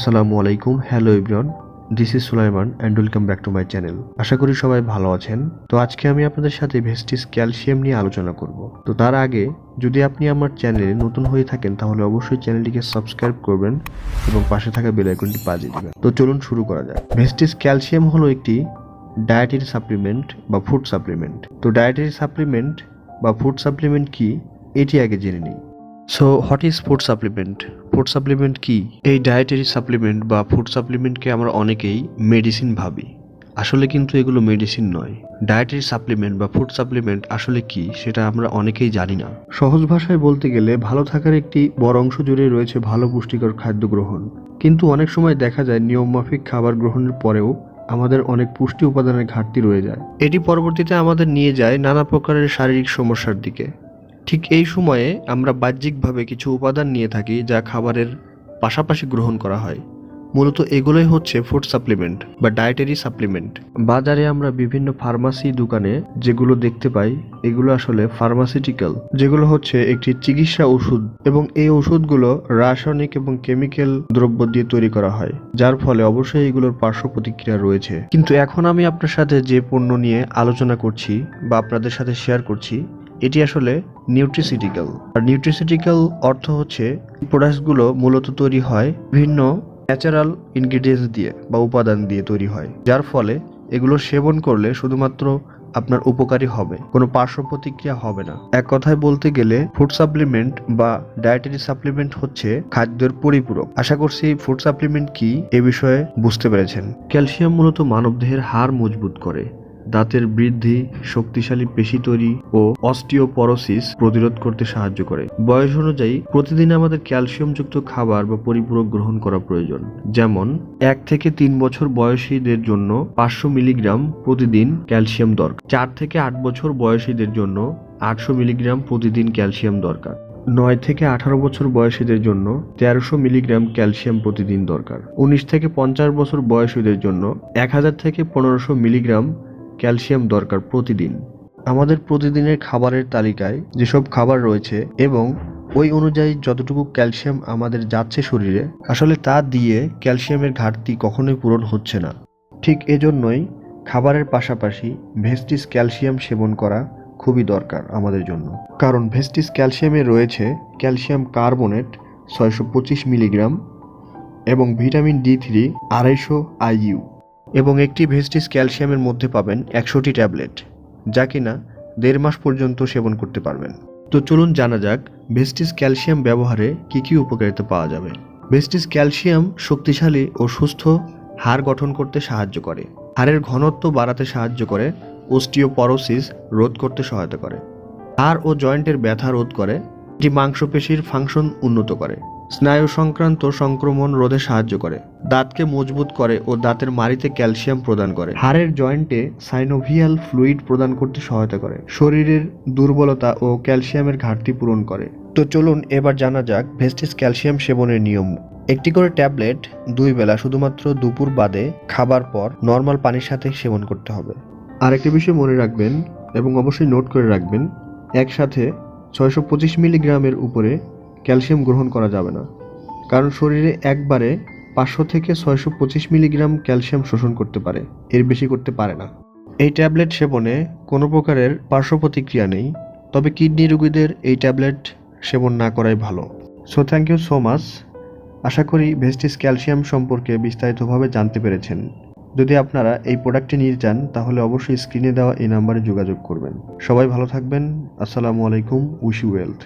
আসসালামু আলাইকুম, hello everyone, this is Sulaiman and welcome back to my channel আশা করি সবাই ভালো আছেন। তো আজকে আমি আপনাদের সাথে ভেস্টিস ক্যালসিয়াম নিয়ে আলোচনা করব। তো তার আগে, যদি আপনি আমার চ্যানেলে নতুন হয়ে থাকেন, তাহলে অবশ্যই চ্যানেলটিকে সাবস্ক্রাইব করবেন এবং পাশে থাকা বেল আইকনটি বাজিয়ে দিবেন। তো চলুন শুরু করা যাক। ভেস্টিস ক্যালসিয়াম হলো একটি ডায়েটারি সাপ্লিমেন্ট বা ফুড সাপ্লিমেন্ট তো ডায়েটারি সাপ্লিমেন্ট বা ফুড সাপ্লিমেন্ট কি? এটি আগে জেনে নিই। So what is food supplement food supplement কি? এই ডায়েটারি সাপ্লিমেন্ট বা ফুড সাপ্লিমেন্টকে আমরা অনেকেই মেডিসিন ভাবি। আসলে কিন্তু এগুলো মেডিসিন নয়। ডায়েটারি সাপ্লিমেন্ট বা ফুড সাপ্লিমেন্ট আসলে কি, সেটা আমরা অনেকেই জানি না। সহজ ভাষায় বলতে গেলে, ভালো থাকার একটি বড় অংশ জুড়ে রয়েছে ভালো পুষ্টিকর খাদ্য গ্রহণ। কিন্তু অনেক সময় দেখা যায়, নিয়মমাফিক খাবার গ্রহণের পরেও আমাদের অনেক পুষ্টি উপাদানের ঘাটতি রয়ে যায়। এটি পরবর্তীতে আমাদের নিয়ে যায় নানা প্রকারের শারীরিক সমস্যার দিকে। ঠিক এই সময়ে আমরা বাহ্যিকভাবে কিছু উপাদান নিয়ে থাকি যা খাবারের পাশাপাশি গ্রহণ করা হয়। মূলত এগুলোই হচ্ছে ফুড সাপ্লিমেন্ট বা ডায়েটারি সাপ্লিমেন্ট বাজারে আমরা বিভিন্ন ফার্মাসি দোকানে যেগুলো দেখতে পাই, এগুলো আসলে ফার্মাসিউটিক্যাল যেগুলো হচ্ছে একটি চিকিৎসা ওষুধ এবং এই ওষুধগুলো রাসায়নিক এবং কেমিক্যাল দ্রব্য দিয়ে তৈরি করা হয়, যার ফলে অবশ্যই এগুলোর পার্শ্ব প্রতিক্রিয়া রয়েছে। কিন্তু এখন আমি আপনার সাথে যে পণ্য নিয়ে আলোচনা করছি বা আপনাদের সাথে শেয়ার করছি এটি আসলে নিউট্রিসিটিক্যাল আর নিউট্রিসিটিক্যাল অর্থ হচ্ছে প্রোডাক্টসগুলো মূলত তৈরি হয় ভিন্ন ন্যাচারাল ইনগ্রিডিয়েন্টস দিয়ে বা উপাদান দিয়ে তৈরি হয়, যার ফলে এগুলো সেবন করলে শুধুমাত্র আপনার উপকারী হবে, কোনো পার্শ্ব প্রতিক্রিয়া হবে না। এক কথায় বলতে গেলে ফুড সাপ্লিমেন্ট বা ডায়েটারি সাপ্লিমেন্ট হচ্ছে খাদ্যের পরিপূরক। আশা করছি ফুড সাপ্লিমেন্ট কি এ বিষয়ে বুঝতে পেরেছেন। ক্যালসিয়াম মূলত মানবদেহের হাড় মজবুত করে দাঁতের বৃদ্ধি, শক্তিশালী পেশি তৈরি ও অস্টিওপরোসিস প্রতিরোধ করতে সাহায্য করে। বয়স অনুযায়ী প্রতিদিন আমাদের ক্যালসিয়ামযুক্ত খাবার বা পরিপূরক গ্রহণ করা প্রয়োজন। যেমন, এক থেকে তিন বছর বয়সীদের জন্য পাঁচশো মিলিগ্রাম প্রতিদিন ক্যালসিয়াম দরকার। চার থেকে আট বছর বয়সীদের জন্য আটশো মিলিগ্রাম প্রতিদিন ক্যালসিয়াম দরকার। নয় থেকে আঠারো বছর বয়সীদের জন্য তেরোশো মিলিগ্রাম ক্যালসিয়াম প্রতিদিন দরকার। উনিশ থেকে পঞ্চাশ বছর বয়সীদের জন্য এক হাজার থেকে পনেরোশো মিলিগ্রাম ক্যালসিয়াম দরকার প্রতিদিন। আমাদের প্রতিদিনের খাবারের তালিকায় যেসব খাবার রয়েছে এবং ওই অনুযায়ী যতটুকু ক্যালসিয়াম আমাদের যাচ্ছে শরীরে, আসলে তা দিয়ে ক্যালসিয়ামের ঘাটতি কখনোই পূরণ হচ্ছে না। ঠিক এজন্যই খাবারের পাশাপাশি ভেস্টিস ক্যালসিয়াম সেবন করা খুবই দরকার আমাদের জন্য। কারণ ভেস্টিস ক্যালসিয়ামে রয়েছে ক্যালসিয়াম কার্বনেট ছয়শো মিলিগ্রাম এবং ভিটামিন ডি থ্রি আড়াইশো আইইউ। এবং একটি ভেস্টিস ক্যালসিয়ামের মধ্যে পাবেন একশোটি ট্যাবলেট, যা কিনা দেড় মাস পর্যন্ত সেবন করতে পারবেন। তো চলুন জানা যাক, ভেস্টিস ক্যালসিয়াম ব্যবহারে কি কি উপকারিতা পাওয়া যাবে। ভেস্টিস ক্যালসিয়াম শক্তিশালী ও সুস্থ হাড় গঠন করতে সাহায্য করে। হাড়ের ঘনত্ব বাড়াতে সাহায্য করে ওস্টিওপরোসিস রোধ করতে সহায়তা করে। হাড় ও জয়েন্টের ব্যথা রোধ করে, এটি মাংসপেশির ফাংশন উন্নত করে। স্নায়ু সংক্রান্ত সংক্রমণ রোধে সাহায্য করে, দাঁতকে মজবুত করে ও দাঁতের মাড়িতে ক্যালসিয়াম প্রদান করে। হাড়ের জয়েন্টে সাইনোভিয়াল ফ্লুইড প্রদান করতে সহায়তা করে। শরীরের দুর্বলতা ও ক্যালসিয়ামের ঘাটতি পূরণ করে। তো চলুন এবার জানা যাক ভেস্টিস ক্যালসিয়াম সেবনের নিয়ম। একটি করে ট্যাবলেট দুই বেলা শুধুমাত্র দুপুর বাদে খাবার পর নর্মাল পানির সাথে সেবন করতে হবে। আরেকটি বিষয় মনে রাখবেন এবং অবশ্যই নোট করে রাখবেন, একসাথে ছয়শো পঁচিশ মিলিগ্রামের উপরে ক্যালসিয়াম গ্রহণ করা যাবে না। কারণ শরীরে একবারে পাঁচশো থেকে ছয়শো পঁচিশ মিলিগ্রাম ক্যালসিয়াম শোষণ করতে পারে, এর বেশি করতে পারে না। এই ট্যাবলেট সেবনে কোনো প্রকারের পার্শ্ব প্রতিক্রিয়া নেই, তবে কিডনি রোগীদের এই ট্যাবলেট সেবন না করাই ভালো। So thank you so much আশা করি ভেস্টিস ক্যালসিয়াম সম্পর্কে বিস্তারিতভাবে জানতে পেরেছেন। যদি আপনারা এই প্রোডাক্টটি নিয়ে যান তাহলে অবশ্যই স্ক্রিনে দেওয়া এই নাম্বারে যোগাযোগ করবেন। সবাই ভালো থাকবেন। আসসালামু আলাইকুম, উইশ ইউ ওয়েলথ।